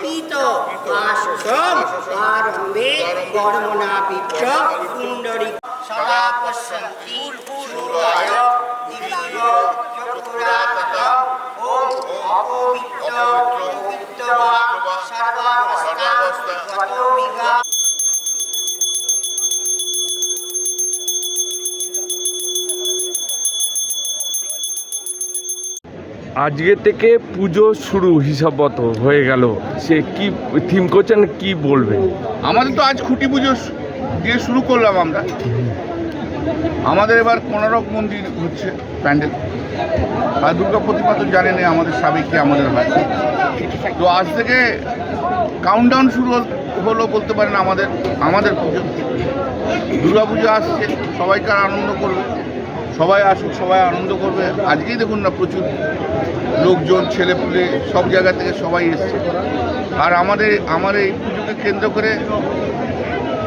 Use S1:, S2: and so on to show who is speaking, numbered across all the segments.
S1: পিত মাসসম আরম্ভে কর্মণা বিপ্র পুণ্ডরী সদা পশ্যন্তি ওম অপবিত্র পবিত্র সর্বাবস্থা
S2: আজকে থেকে পুজো শুরু হিসাবত হয়ে গেল। সে কি থিম করছেন কি বলবেন
S3: আমাদের তো আজ খুঁটি পুজো দিয়ে শুরু করলাম আমরা। আমাদের এবার কোনারক মন্দির হচ্ছে প্যান্ডেল। আর দুর্গা প্রতিমা তো জানেনই আমাদের সাবেকি আমাদের হয় তো আজ থেকে কাউন্টডাউন শুরু হলো বলতে পারেন আমাদের আমাদের পুজো। দুর্গা পুজো আসছে সবাইকে আনন্দ করবে। সবাই আসুক, সবাই আনন্দ করবে। আজকেই দেখুন না, প্রচুর লোকজন, ছেলেপুলে, সব জায়গা থেকে সবাই এসছে। আর আমাদের, আমার এই পুজোকে কেন্দ্র করে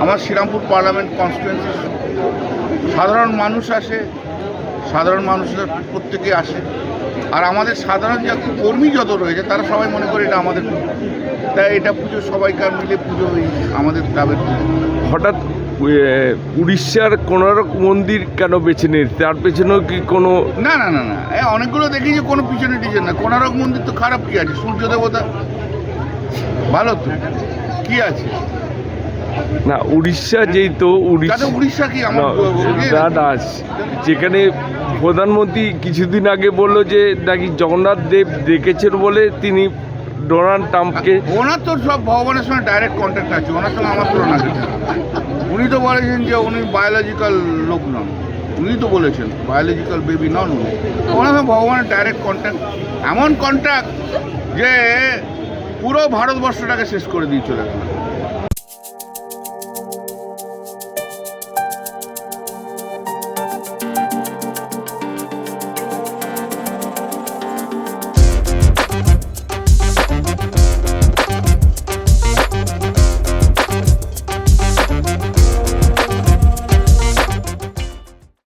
S3: আমার শ্রীরামপুর পার্লামেন্ট কনস্টিটুয়েন্সি সাধারণ মানুষ আসে, সাধারণ মানুষরা প্রত্যেকে আসে। আর আমাদের সাধারণ যে কর্মী যত রয়েছে, তারা সবাই মনে করে এটা আমাদের তাই এটা পুজো সবাইকার মিলে পুজো ওই আমাদের ক্লাবের
S2: হঠাৎ উড়িষ্যার কোনারক মন্দির কেন বেছে নিন তার পেছনেও কি কোনো
S3: না না না না। অনেকগুলো দেখি যে কোনো পিছনে টিছনে না। কোনারক মন্দির তো খারাপ কি আছে? সূর্য দেবতা? ভালো তো। কি আছে?
S2: না উড়িষ্যা যেই তো উড়িষ্যা
S3: কি
S2: না, না, যেখানে প্রধানমন্ত্রী কিছুদিন আগে বলল যে নাকি জগন্নাথ দেব ডেকেছেন বলে তিনি ডোনাল্ড ট্রাম্পকে
S3: ওনার তো সব ভগবানের সঙ্গে ডাইরেক্ট কন্ট্যাক্ট আছে, ওনার সঙ্গে আমার তুলনা উনি তো বলেছেন যে উনি বায়োলজিক্যাল লোক নন। উনি তো বলেছেন বায়োলজিক্যাল বেবি নন উনি। ওনার সঙ্গে ভগবানের ডাইরেক্ট কন্ট্যাক্ট এমন কন্ট্যাক্ট যে পুরো ভারতবর্ষটাকে শেষ করে দিয়ে চলে গেল।